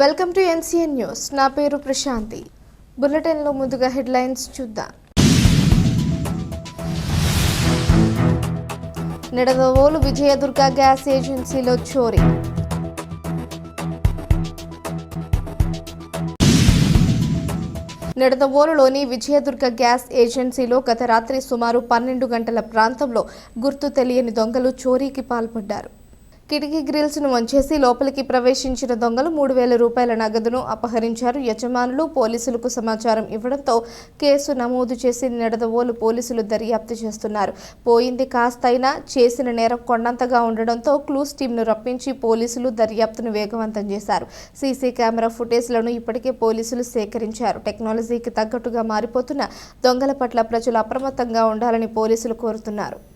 Welcome to NCN news. నా పేరు ప్రశాంతి. బులెటిన్లో ముందుగా హెడ్లైన్స్ చూద్దాం. నిడదవోలు విజయదుర్గ గ్యాస్ ఏజెన్సీలో చోరీ. నిడదవోలులోని విజయదుర్గ గ్యాస్ ఏజెన్సీలో గత రాత్రి సుమారు పన్నెండు గంటల ప్రాంతంలో గుర్తు తెలియని దొంగలు చోరీకి పాల్పడ్డారు. కిటికీ గ్రిల్స్ను వంచేసి లోపలికి ప్రవేశించిన దొంగలు మూడు వేల రూపాయల నగదును అపహరించారు. యజమానులు పోలీసులకు సమాచారం ఇవ్వడంతో కేసు నమోదు చేసి నిడదవోలు పోలీసులు దర్యాప్తు చేస్తున్నారు. పోయింది కాస్తైనా చేసిన నేరం కొండంతగా ఉండడంతో క్లూస్ టీంను రప్పించి పోలీసులు దర్యాప్తును వేగవంతం చేశారు. సీసీ కెమెరా ఫుటేజ్లను ఇప్పటికే పోలీసులు సేకరించారు. టెక్నాలజీకి తగ్గట్టుగా మారిపోతున్న దొంగల పట్ల ప్రజలు అప్రమత్తంగా ఉండాలని పోలీసులు కోరుతున్నారు.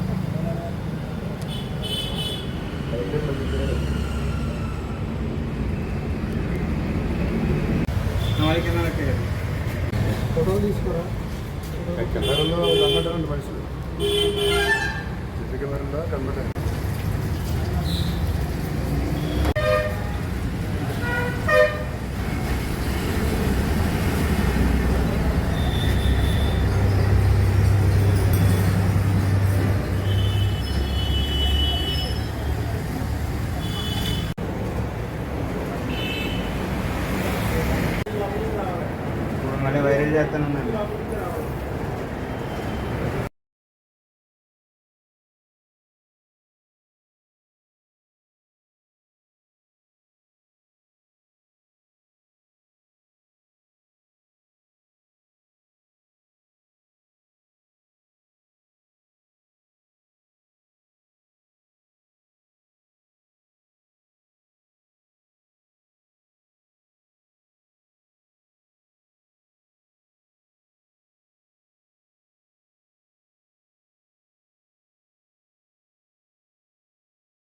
ఫోటో తీసుకురా? కెమెరాలో కనబడ్డారండి మనుషులు సిసి కెమెరాలో కనబడ్డారు మళ్ళీ వైరల్ చేస్తానన్నాను